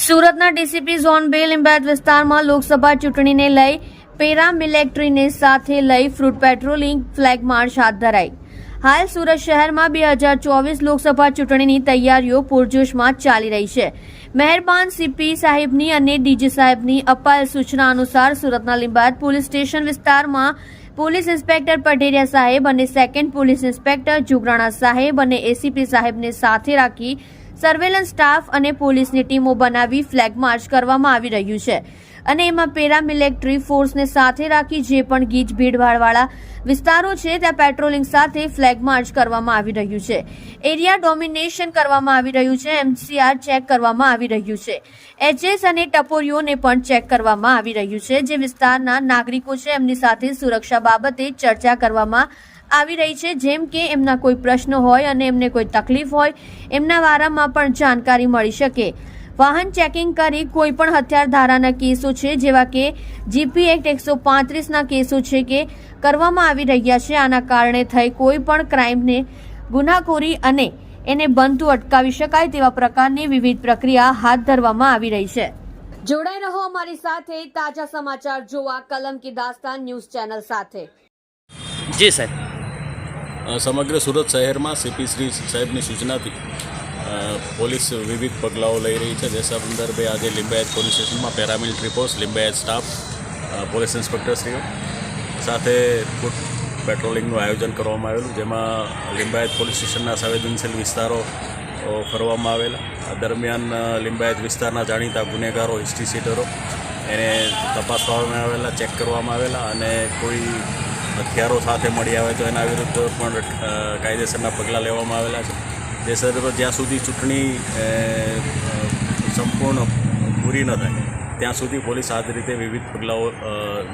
સુરતના DCP zone બે લિંબાયત વિસ્તારમાં લોકસભા ચૂંટણીને લઈ પેરામિલિટરીને સાથે લઈ ફ્રૂટ પેટ્રોલિંગ ફ્લેગ માર્ચ હાથ ધરાઈ. હાલ સુરત શહેરમાં બે હજાર ચોવીસ લોકસભા ચૂંટણીની તૈયારીઓ પૂરજોશમાં ચાલી રહી છે. મહેરબાન સીપી સાહેબની અને ડીજી સાહેબની અપાયેલ સૂચના અનુસાર સુરતના લિંબાયત પોલીસ સ્ટેશન વિસ્તારમાં પોલીસ ઇન્સ્પેક્ટર પટેરિયા સાહેબ અને સેકન્ડ પોલીસ ઇન્સ્પેક્ટર જુગરાણા સાહેબ અને એસીપી સાહેબને સાથે રાખી સર્વેલન્સ સ્ટાફ અને પોલીસની ટીમો બનાવી ફ્લેગ માર્ચ કરવામાં આવી રહ્યું છે. અને એમાં પેરામિલિટરી ફોર્સને સાથે રાખી જે પણ ગીચ ભીડભાડવાળા વિસ્તારો છે, ત્યાં પેટ્રોલિંગ સાથે ફ્લેગ માર્ચ કરવામાં આવી રહ્યું છે. એરિયા ડોમિનેશન કરવામાં આવી રહ્યું છે, એમસીઆર ચેક કરવામાં આવી રહ્યું છે. એચએસ અને ટપોરીઓને પણ ચેક કરવામાં આવી રહ્યું છે, જે વિસ્તારના નાગરિકો છે, એમની સાથે સુરક્ષા બાબતે ચર્ચા કરવામાં આવી રહી છે. જેમ કે એમના કોઈ પ્રશ્ન હોય અને એમને કોઈ તકલીફ હોય, એમના વારામાં પણ જાણકારી મળી શકે. વાહન ચેકિંગ કરી કોઈ પણ હથિયાર ધારાના કેસો છે, જેવા કે જીપી એક્ટ એકસો પાંત્રીસના કેસો છે કે કરવામાં આવી રહ્યા છે. આના કારણે થઈ કોઈ પણ ક્રાઇમને ગુનાખોરી અને એને બનતું અટકાવી શકાય તેવા પ્રકારની વિવિધ પ્રક્રિયા હાથ ધરવામાં આવી રહી છે. જોડાઈ રહો અમારી સાથે તાજા સમાચાર જોવા કલમ કી દાસ્તાન ન્યૂઝ ચેનલ સાથે. જી સાહેબ. સમગ્ર સુરત શહેરમાં સીપી શ્રી સાહેબની સૂચનાથી પોલીસ વિવિધ પગલાઓ લઈ રહી છે. જે સંદર્ભે આજે લિંબાયત પોલીસ સ્ટેશનમાં paramilitary force, Limbayat staff police ઇન્સ્પેક્ટરશ્રીઓ સાથે ફૂટ પેટ્રોલિંગનું આયોજન કરવામાં આવેલું, જેમાં લિંબાયત પોલીસ સ્ટેશનના સંવેદનશીલ વિસ્તારો ફરવામાં આવેલા. આ દરમિયાન લિંબાયત વિસ્તારના જાણીતા ગુનેગારો હિસ્ટ્રી સીટરો, એને તપાસવામાં આવેલા, ચેક કરવામાં આવેલા અને કોઈ હથિયારો સાથે મળી આવે તો એના વિરુદ્ધ પણ કાયદેસરના પગલાં લેવામાં આવેલા છે. જે જ્યાં સુધી ચૂંટણી સંપૂર્ણ પૂરી ન થાય, ત્યાં સુધી પોલીસ આ રીતે વિવિધ પગલાઓ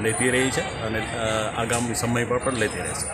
લેતી રહી છે અને આગામી સમય પર પણ લેતી રહેશે.